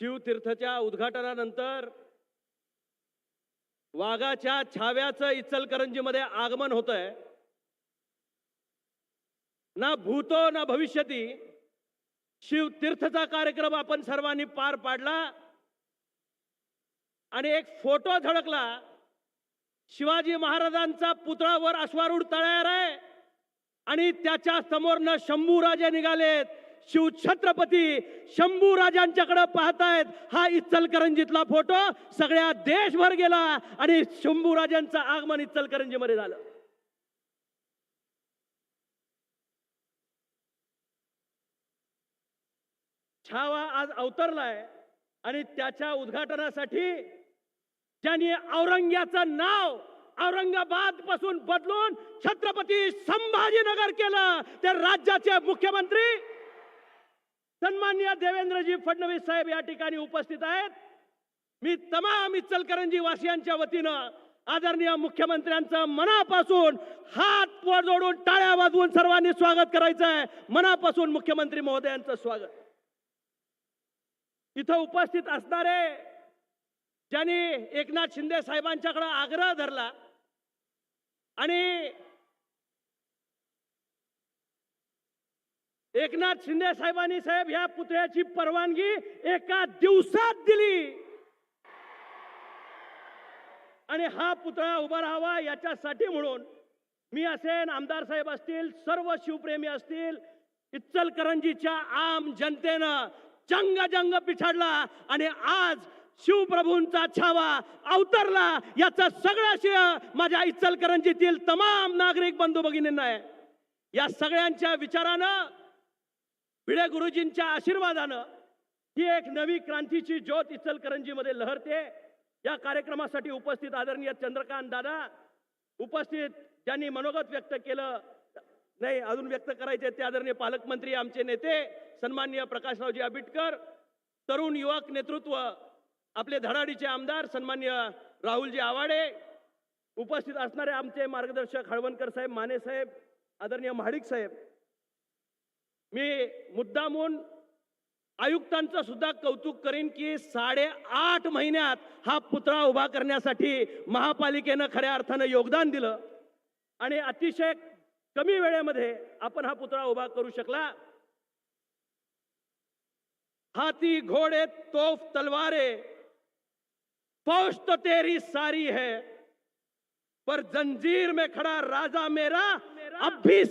शिवतीर्थच्या उद्घाटनानंतर वाघाच्या छाव्याचं इचलकरंजीमध्ये आगमन होत आहे ना भूतो ना भविष्यती शिवतीर्थचा कार्यक्रम आपण सर्वांनी पार पाडला आणि एक फोटो झळकला. शिवाजी महाराजांचा पुतळा वर अश्वारूढ तळ्यार आहे आणि त्याच्या समोरनं शंभूराजे निघालेत. शिवछत्रपती शंभूराजांच्याकडे पाहतायत हा इचलकरंजीतला फोटो सगळ्या देशभर गेला आणि शंभू राजांचं आगमन इचलकरंजीमध्ये झालं. छावा आज अवतरलाय आणि त्याच्या उद्घाटनासाठी ज्यांनी औरंग्याचं नाव औरंगाबादपासून बदलून छत्रपती संभाजीनगर केलं. ते राज्याचे मुख्यमंत्री सन्मान्य देवेंद्रजी फडणवीस साहेब या ठिकाणी उपस्थित आहेत. मी तमाम इचलकरंजी वासियांच्या वतीनं आदरणीय मुख्यमंत्र्यांचं मनापासून हात वर जोडून टाळ्या वाजवून सर्वांनी स्वागत करायचं आहे. मनापासून मुख्यमंत्री महोदयांचं स्वागत. इथं उपस्थित असणारे ज्यांनी एकनाथ शिंदे साहेबांच्याकडे आग्रह धरला आणि एकनाथ शिंदे साहेबांनी साहेब ह्या पुतळ्याची परवानगी एका दिवसात दिली. आणि हा पुतळा उभा राहावा याच्यासाठी म्हणून मी असेन आमदार साहेब असतील सर्व शिवप्रेमी असतील इच्चलकरंजीच्या आम जनतेनं जंग जंग पिछाडला आणि आज शिवप्रभूंचा छावा अवतरला याचा सगळं श्रेय माझ्या इच्चलकरंजीतील तमाम नागरिक बंधू भगिनींना आहे. या सगळ्यांच्या विचारानं भिडे गुरुजींच्या आशीर्वादानं ही एक नवी क्रांतीची ज्योत इचलकरंजीमध्ये लहरते. या कार्यक्रमासाठी उपस्थित आदरणीय चंद्रकांत दादा उपस्थित ज्यांनी मनोगत व्यक्त केलं नाही अजून व्यक्त करायचे ते आदरणीय पालकमंत्री आमचे नेते सन्माननीय प्रकाशरावजी आबिटकर तरुण युवक नेतृत्व आपले धडाडीचे आमदार सन्मान्य राहुलजी आवाडे उपस्थित असणारे आमचे मार्गदर्शक हळवणकर साहेब माने साहेब आदरणीय महाडिक साहेब मी मुद्दामून आयुक्तांचं सुद्धा कौतुक करीन की साडेआठ महिन्यात हा पुतळा उभा करण्यासाठी महापालिकेनं खऱ्या अर्थानं योगदान दिलं. आणि अतिशय कमी वेळेमध्ये आपण हा पुतळा उभा करू शकला. हाथी घोड़े तोफ तलवारे फौज तो तेरी सारी है पर जंजीर में खड़ा राजा मेरा अब भी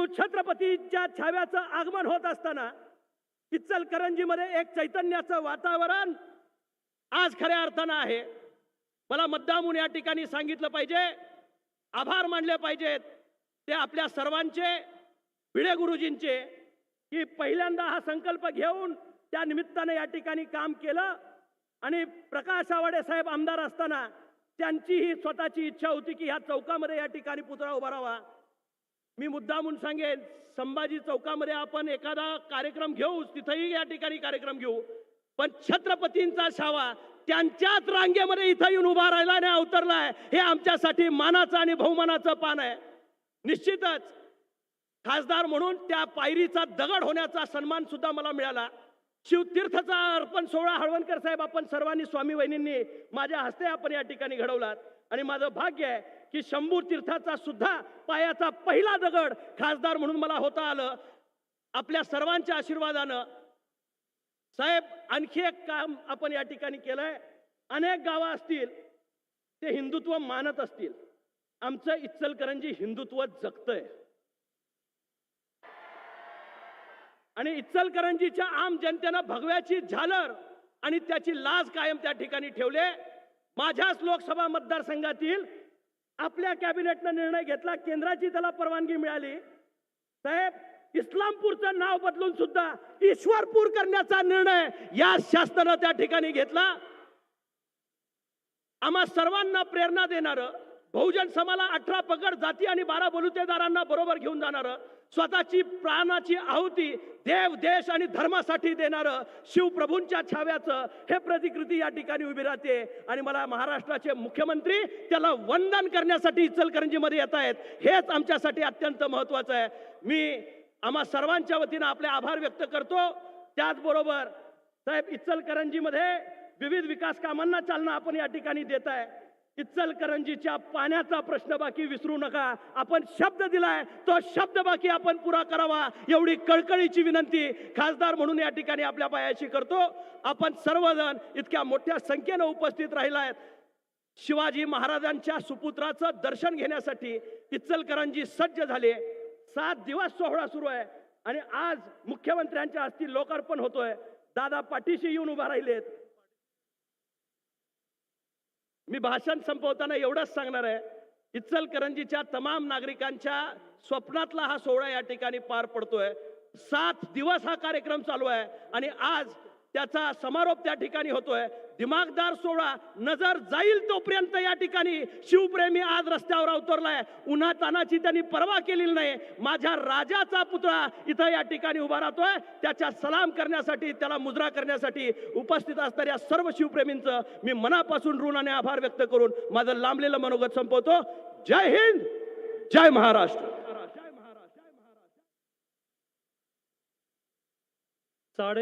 शिव छत्रपतीच्या छाव्याचं आगमन होत असताना इचलकरंजीमध्ये एक चैतन्याचं वातावरण आज खऱ्या अर्थानं आहे. मला मुद्दामून या ठिकाणी सांगितलं पाहिजे आभार मानले पाहिजेत. ते आपल्या सर्वांचे भिडे गुरुजींचे की पहिल्यांदा हा संकल्प घेऊन त्या निमित्ताने या ठिकाणी काम केलं आणि प्रकाश आवाडे साहेब आमदार असताना त्यांचीही स्वतःची इच्छा होती की ह्या चौकामध्ये या ठिकाणी पुतळा उभा मी मी मुद्दामून सांगेन संभाजी चौकामध्ये आपण एखादा कार्यक्रम घेऊ तिथंही या ठिकाणी कार्यक्रम घेऊ. पण छत्रपतींचा छावा त्यांच्याच रांगेमध्ये इथं येऊन उभा राहिला आणि अवतरलाय. हे आमच्यासाठी मानाचं आणि बहुमानाचं पान आहे. निश्चितच खासदार म्हणून त्या पायरीचा दगड होण्याचा सन्मान सुद्धा मला मिळाला. शिवतीर्थचा अर्पण सोहळा हळवणकर साहेब आपण सर्वांनी स्वामी वहिनींनी माझ्या हस्ते आपण या ठिकाणी घडवलात. आणि माझं भाग्य आहे की शंभू तीर्थाचा सुद्धा पायाचा पहिला दगड खासदार म्हणून मला होता आलं. आपल्या सर्वांच्या आशीर्वादानं साहेब आणखी एक काम आपण या ठिकाणी केलंय. अनेक गावं असतील ते हिंदुत्व मानत असतील. आमचं इच्चलकरंजी हिंदुत्व जगतंय. आणि इच्चलकरंजीच्या आम जनतेनं भगव्याची झालर आणि त्याची लाज कायम त्या ठिकाणी ठेवले माझ्याच लोकसभा मतदारसंघातील आपल्या कॅबिनेटनं निर्णय घेतला केंद्राची त्याला परवानगी मिळाली. साहेब इस्लामपूरचं नाव बदलून सुद्धा ईश्वरपूर करण्याचा निर्णय या शासनानं त्या ठिकाणी घेतला. आम्हा सर्वांना प्रेरणा देणारं बहुजन समाला अठरा पगड जाती आणि बारा बलुतेदारांना बरोबर घेऊन जाणारं स्वतःची प्राणाची आहुती देव देश आणि धर्मासाठी देणारं शिवप्रभूंच्या छाव्याचं हे प्रतिकृती या ठिकाणी उभी राहते. आणि मला महाराष्ट्राचे मुख्यमंत्री त्याला वंदन करण्यासाठी इचलकरंजीमध्ये येत आहेत. हेच आमच्यासाठी अत्यंत महत्त्वाचं आहे. मी आम्हा सर्वांच्या वतीनं आपले आभार व्यक्त करतो. त्याचबरोबर साहेब इचलकरंजीमध्ये विविध विकास कामांना चालना आपण या ठिकाणी देत आहे. इचलकरंजीच्या पाण्याचा प्रश्न बाकी विसरू नका. आपण शब्द दिलाय तो शब्द बाकी आपण पुरा करावा एवढी कळकळीची विनंती खासदार म्हणून या ठिकाणी आपल्या पायाशी करतो. आपण सर्वजण इतक्या मोठ्या संख्येनं उपस्थित राहिलाय शिवाजी महाराजांच्या सुपुत्राचं दर्शन घेण्यासाठी इचलकरंजी सज्ज झाले. सात दिवस सोहळा सुरू आहे आणि आज मुख्यमंत्र्यांच्या हस्ती लोकार्पण होतोय. दादा पाठीशी येऊन उभा राहिलेत. मी भाषण संपवताना एवढंच सांगणार आहे इचलकरंजीच्या तमाम नागरिकांच्या स्वप्नातला हा सोहळा या ठिकाणी पार पडतोय. सात दिवस हा कार्यक्रम चालू आहे आणि आज त्याचा समारोप त्या ठिकाणी होतोय. दिमागदार सोहळा नजर जाईल तोपर्यंत या ठिकाणी शिवप्रेमी आज रस्त्यावर अवतरलाय. उन्हा तानाची त्यांनी पर्वा केलेली नाही. माझ्या राजाचा पुतळा इथं या ठिकाणी उभा राहतोय. त्याच्या सलाम करण्यासाठी त्याला मुजरा करण्यासाठी उपस्थित असणाऱ्या सर्व शिवप्रेमींचं मी मनापासून ऋण आणि आभार व्यक्त करून माझं लांबलेलं मनोगत संपवतो. जय हिंद जय महाराष्ट्र. साडे